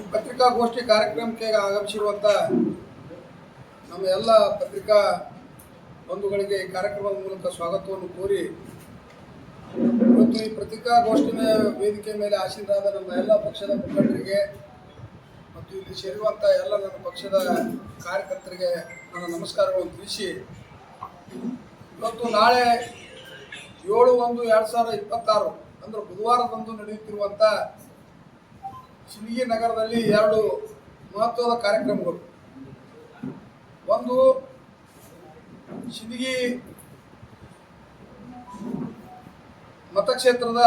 ಈ ಪತ್ರಿಕಾಗೋಷ್ಠಿ ಕಾರ್ಯಕ್ರಮಕ್ಕೆ ಆಗಮಿಸಿರುವಂಥ ನಮ್ಮ ಎಲ್ಲ ಪತ್ರಿಕಾ ಬಂಧುಗಳಿಗೆ ಈ ಕಾರ್ಯಕ್ರಮದ ಮೂಲಕ ಸ್ವಾಗತವನ್ನು ಕೋರಿ ಇವತ್ತು ಈ ಪತ್ರಿಕಾಗೋಷ್ಠಿನ ವೇದಿಕೆ ಮೇಲೆ ಆಶೀರ್ವಾದ ನಮ್ಮ ಎಲ್ಲ ಪಕ್ಷದ ಮುಖಂಡರಿಗೆ ಮತ್ತು ಇಲ್ಲಿ ಸೇರುವಂಥ ಎಲ್ಲ ನನ್ನ ಪಕ್ಷದ ಕಾರ್ಯಕರ್ತರಿಗೆ ನನ್ನ ನಮಸ್ಕಾರಗಳನ್ನು ತಿಳಿಸಿ, ಇವತ್ತು ನಾಳೆ ಏಳು ಒಂದು ಎರಡು ಸಾವಿರದ ಇಪ್ಪತ್ತಾರು ಅಂದ್ರೆ ಬುಧವಾರದಂದು ನಡೆಯುತ್ತಿರುವಂಥ ಸಿಂದಗಿ ನಗರದಲ್ಲಿ ಎರಡು ಮಹತ್ವದ ಕಾರ್ಯಕ್ರಮಗಳು. ಒಂದು ಸಿಂದಗಿ ಮತಕ್ಷೇತ್ರದ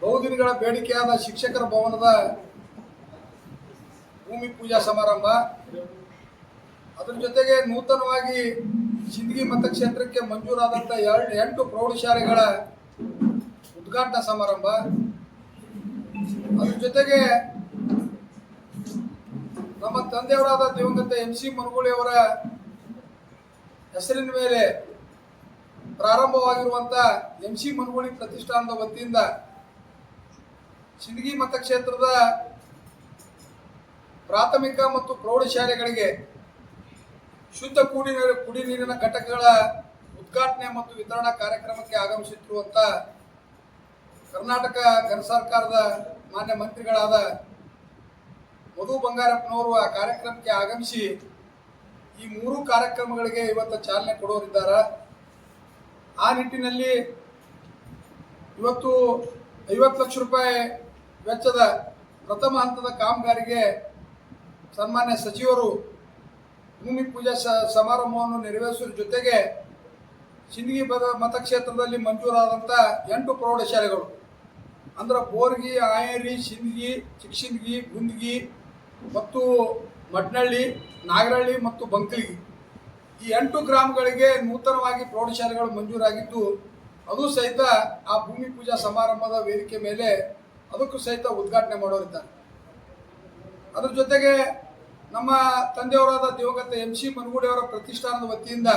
ಬಹುದಿನಗಳ ಬೇಡಿಕೆಯಾದ ಶಿಕ್ಷಕರ ಭವನದ ಭೂಮಿ ಪೂಜಾ ಸಮಾರಂಭ. ಅದರ ಜೊತೆಗೆ ನೂತನವಾಗಿ ಸಿಂದಗಿ ಮತಕ್ಷೇತ್ರಕ್ಕೆ ಮಂಜೂರಾದಂಥ ಎರಡು, ಎಂಟು ಪ್ರೌಢಶಾಲೆಗಳ ಉದ್ಘಾಟನಾ ಸಮಾರಂಭ. ಅದ್ರ ಜೊತೆಗೆ ನಮ್ಮ ತಂದೆಯವರಾದ ದಿವಂಗತ ಎಂ ಸಿ ಮನಗೂಳಿ ಅವರ ಹೆಸರಿನ ಮೇಲೆ ಪ್ರಾರಂಭವಾಗಿರುವಂಥ ಎಂ ಸಿ ಮನಗೂಳಿ ಪ್ರತಿಷ್ಠಾನದ ವತಿಯಿಂದ ಸಿಂದಗಿ ಮತಕ್ಷೇತ್ರದ ಪ್ರಾಥಮಿಕ ಮತ್ತು ಪ್ರೌಢಶಾಲೆಗಳಿಗೆ ಶುದ್ಧ ಕುಡಿ ಕುಡಿ ನೀರಿನ ಘಟಕಗಳ ಉದ್ಘಾಟನೆ ಮತ್ತು ವಿತರಣಾ ಕಾರ್ಯಕ್ರಮಕ್ಕೆ ಆಗಮಿಸುತ್ತಿರುವಂಥ ಕರ್ನಾಟಕ ಘನ ಸರ್ಕಾರದ ಮಾನ್ಯ ಮಂತ್ರಿಗಳಾದ ಮಧು ಬಂಗಾರಪ್ಪನವರು ಆ ಕಾರ್ಯಕ್ರಮಕ್ಕೆ ಆಗಮಿಸಿ ಈ ಮೂರು ಕಾರ್ಯಕ್ರಮಗಳಿಗೆ ಇವತ್ತು ಚಾಲನೆ ಕೊಡೋರಿದ್ದಾರೆ ಆ ನಿಟ್ಟಿನಲ್ಲಿ ಇವತ್ತು ಐವತ್ತು ಲಕ್ಷ ರೂಪಾಯಿ ವೆಚ್ಚದ ಪ್ರಥಮ ಹಂತದ ಕಾಮಗಾರಿಗೆ ಸನ್ಮಾನ್ಯ ಸಚಿವರು ಭೂಮಿ ಪೂಜಾ ಸಮಾರಂಭವನ್ನು ನೆರವೇರಿಸುವ ಜೊತೆಗೆ ಸಿಂದಗಿ ಮತಕ್ಷೇತ್ರದಲ್ಲಿ ಮಂಜೂರಾದಂಥ ಎಂಟು ಪ್ರೌಢಶಾಲೆಗಳು ಅಂದ್ರೆ ಬೋರ್ಗಿ ಆಯರಿ ಶಿಂದಗಿ ಚಿಕ್ಕಶಿಂದಗಿ ಗುಂದಗಿ ಮತ್ತು ಮಡ್ನಳ್ಳಿ ನಾಗರಹಳ್ಳಿ ಮತ್ತು ಬಂಕಲಿಗಿ ಈ ಎಂಟು ಗ್ರಾಮಗಳಿಗೆ ನೂತನವಾಗಿ ಪ್ರೌಢಶಾಲೆಗಳು ಮಂಜೂರಾಗಿದ್ದು, ಅದು ಸಹಿತ ಆ ಭೂಮಿ ಪೂಜಾ ಸಮಾರಂಭದ ವೇದಿಕೆ ಮೇಲೆ ಅದಕ್ಕೂ ಸಹಿತ ಉದ್ಘಾಟನೆ ಮಾಡೋರಿದ್ದಾರೆ ಅದ್ರ ಜೊತೆಗೆ ನಮ್ಮ ತಂದೆಯವರಾದ ದಿವಂಗತ ಎಂ ಸಿ ಮನಗೂಡಿ ಪ್ರತಿಷ್ಠಾನದ ವತಿಯಿಂದ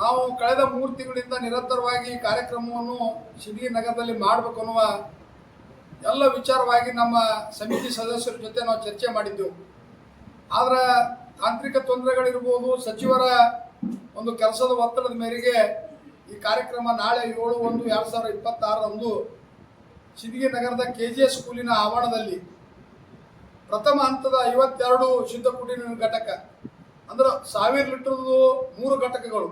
ನಾವು ಕಳೆದ ಮೂರು ತಿಂಗಳಿಂದ ನಿರಂತರವಾಗಿ ಕಾರ್ಯಕ್ರಮವನ್ನು ಸಿಂದಗಿ ನಗರದಲ್ಲಿ ಮಾಡಬೇಕು ಅನ್ನುವ ಎಲ್ಲ ವಿಚಾರವಾಗಿ ನಮ್ಮ ಸಮಿತಿ ಸದಸ್ಯರ ಜೊತೆ ನಾವು ಚರ್ಚೆ ಮಾಡಿದ್ದೆವು. ಆದರೆ ತಾಂತ್ರಿಕ ತೊಂದರೆಗಳಿರ್ಬೋದು, ಸಚಿವರ ಒಂದು ಕೆಲಸದ ಒತ್ತಡದ ಮೇರೆಗೆ ಈ ಕಾರ್ಯಕ್ರಮ ನಾಳೆ ಏಳು ಒಂದು ಎರಡು ಸಾವಿರದ ಇಪ್ಪತ್ತಾರರಂದು ಸಿಂದಗಿ ನಗರದ ಕೆ ಜಿ ಎಸ್ ಸ್ಕೂಲಿನ ಆವರಣದಲ್ಲಿ ಪ್ರಥಮ ಹಂತದ ಐವತ್ತೆರಡು ಶುದ್ಧ ಕುಡಿಯುವ ಘಟಕ, ಅಂದ್ರೆ ಸಾವಿರ ಲೀಟರ್ದು ಮೂರು ಘಟಕಗಳು.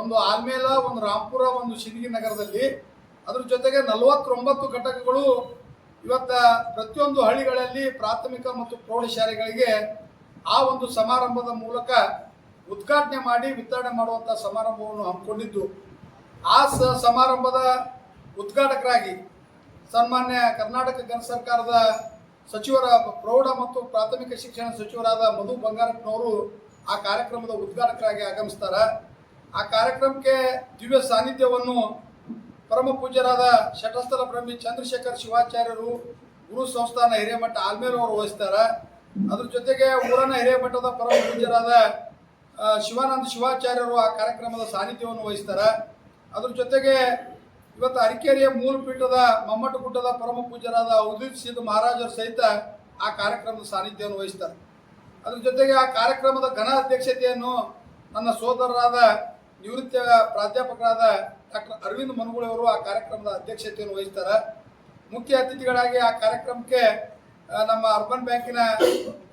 ಒಂದು ಆಲ್ಮೇಲ ಒಂದು ರಾಂಪುರ ಒಂದು ಸಿಂದಗಿ ನಗರದಲ್ಲಿ. ಅದ್ರ ಜೊತೆಗೆ ನಲವತ್ತೊಂಬತ್ತು ಘಟಕಗಳು ಇವತ್ತ ಪ್ರತಿಯೊಂದು ಹಳ್ಳಿಗಳಲ್ಲಿ ಪ್ರಾಥಮಿಕ ಮತ್ತು ಪ್ರೌಢಶಾಲೆಗಳಿಗೆ ಆ ಒಂದು ಸಮಾರಂಭದ ಮೂಲಕ ಉದ್ಘಾಟನೆ ಮಾಡಿ ವಿತರಣೆ ಮಾಡುವಂಥ ಸಮಾರಂಭವನ್ನು ಹಮ್ಮಿಕೊಂಡಿದ್ದು. ಆ ಸಮಾರಂಭದ ಉದ್ಘಾಟಕರಾಗಿ ಸನ್ಮಾನ್ಯ ಕರ್ನಾಟಕ ಗಣ ಸರ್ಕಾರದ ಸಚಿವರ ಪ್ರೌಢ ಮತ್ತು ಪ್ರಾಥಮಿಕ ಶಿಕ್ಷಣ ಸಚಿವರಾದ ಮಧು ಬಂಗಾರಪ್ಪನವರು ಆ ಕಾರ್ಯಕ್ರಮದ ಉದ್ಘಾಟಕರಾಗಿ ಆಗಮಿಸ್ತಾರೆ. ಆ ಕಾರ್ಯಕ್ರಮಕ್ಕೆ ದಿವ್ಯ ಸಾನ್ನಿಧ್ಯವನ್ನು ಪರಮ ಪೂಜ್ಯರಾದ ಶಟಸ್ಥಲ ಬ್ರಹ್ಮಿ ಚಂದ್ರಶೇಖರ್ ಶಿವಾಚಾರ್ಯರು ಗುರು ಸಂಸ್ಥಾನ ಹಿರೇಮಠ ಆಲ್ಮೇಲು ಅವರು ವಹಿಸ್ತಾರೆ. ಅದ್ರ ಜೊತೆಗೆ ಊರನ ಹಿರೇಮಠದ ಪರಮ ಪೂಜ್ಯರಾದ ಶಿವಾನಂದ ಶಿವಾಚಾರ್ಯರು ಆ ಕಾರ್ಯಕ್ರಮದ ಸಾನ್ನಿಧ್ಯವನ್ನು ವಹಿಸ್ತಾರೆ. ಅದ್ರ ಜೊತೆಗೆ ಇವತ್ತು ಅರಿಕೇರಿಯ ಮೂಲ ಪೀಠದ ಮಮ್ಮಟ ಗುಡ್ಡದ ಪರಮ ಪೂಜ್ಯರಾದ ಉದಿತ್ ಸಿದ್ಧ ಮಹಾರಾಜರು ಸಹಿತ ಆ ಕಾರ್ಯಕ್ರಮದ ಸಾನ್ನಿಧ್ಯವನ್ನು ವಹಿಸ್ತಾರೆ. ಅದ್ರ ಜೊತೆಗೆ ಆ ಕಾರ್ಯಕ್ರಮದ ಘನ ಅಧ್ಯಕ್ಷತೆಯನ್ನು ನನ್ನ ಸೋದರರಾದ ನಿವೃತ್ತ ಪ್ರಾಧ್ಯಾಪಕರಾದ ಡಾಕ್ಟರ್ ಅರವಿಂದ್ ಮನುಗುಳವರು ಆ ಕಾರ್ಯಕ್ರಮದ ಅಧ್ಯಕ್ಷತೆಯನ್ನು ವಹಿಸ್ತಾರೆ. ಮುಖ್ಯ ಅತಿಥಿಗಳಾಗಿ ಆ ಕಾರ್ಯಕ್ರಮಕ್ಕೆ ನಮ್ಮ ಅರ್ಬನ್ ಬ್ಯಾಂಕಿನ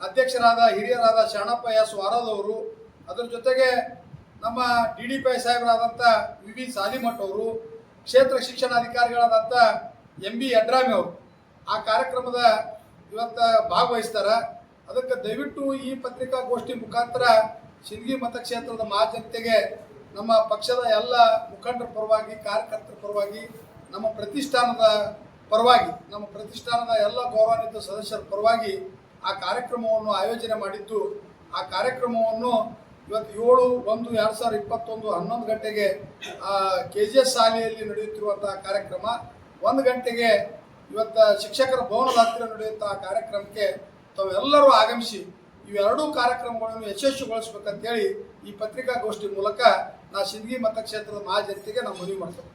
ಅಧ್ಯಕ್ಷರಾದ, ಹಿರಿಯರಾದ ಶರಣಪ್ಪ ಎಸ್ ವಾರದವರು ಅದರ ಜೊತೆಗೆ ನಮ್ಮ ಡಿ ಡಿ ಪಿ ಐ ಸಾಹೇಬರಾದಂಥ ವಿ ವಿ ಸಾಲಿಮಠ್ ಅವರು, ಕ್ಷೇತ್ರ ಶಿಕ್ಷಣಾಧಿಕಾರಿಗಳಾದಂಥ ಎಂ ಬಿ ಯಡ್ರಾಮಿ ಅವರು ಆ ಕಾರ್ಯಕ್ರಮದ ಇವತ್ತ ಭಾಗವಹಿಸ್ತಾರೆ. ಅದಕ್ಕೆ ದಯವಿಟ್ಟು ಈ ಪತ್ರಿಕಾಗೋಷ್ಠಿ ಮುಖಾಂತರ ಸಿಂಧಗಿ ಮತಕ್ಷೇತ್ರದ ಮಹಾಜನತೆಗೆ ನಮ್ಮ ಪಕ್ಷದ ಎಲ್ಲ ಮುಖಂಡರ ಪರವಾಗಿ, ಕಾರ್ಯಕರ್ತರ ಪರವಾಗಿ, ನಮ್ಮ ಪ್ರತಿಷ್ಠಾನದ ಪರವಾಗಿ, ನಮ್ಮ ಪ್ರತಿಷ್ಠಾನದ ಎಲ್ಲ ಗೌರವಾನ್ವಿತ ಸದಸ್ಯರ ಪರವಾಗಿ ಆ ಕಾರ್ಯಕ್ರಮವನ್ನು ಆಯೋಜನೆ ಮಾಡಿದ್ದು, ಆ ಕಾರ್ಯಕ್ರಮವನ್ನು ಇವತ್ತು ಏಳು, ಒಂದು, ಎರಡು ಸಾವಿರದ ಇಪ್ಪತ್ತೊಂದು ಹನ್ನೊಂದು ಗಂಟೆಗೆ ಕೆ ಜಿ ಎಸ್ ಶಾಲೆಯಲ್ಲಿ ನಡೆಯುತ್ತಿರುವಂತಹ ಕಾರ್ಯಕ್ರಮ. ಒಂದು ಗಂಟೆಗೆ ಇವತ್ತು ಶಿಕ್ಷಕರ ಭವನದ ಹತ್ತಿರ ನಡೆಯುವಂತಹ ಕಾರ್ಯಕ್ರಮಕ್ಕೆ ತಾವೆಲ್ಲರೂ ಆಗಮಿಸಿ ಇವೆರಡೂ ಕಾರ್ಯಕ್ರಮಗಳನ್ನು ಯಶಸ್ವಿಗೊಳಿಸ್ಬೇಕಂತೇಳಿ ಈ ಪತ್ರಿಕಾಗೋಷ್ಠಿ ಮೂಲಕ ನಾ ಸಿಂದಗಿ ಮತಕ್ಷೇತ್ರದ ಮಹಾಜನತೆಗೆ ನಾವು ಮನವಿ ಮಾಡ್ತೇವೆ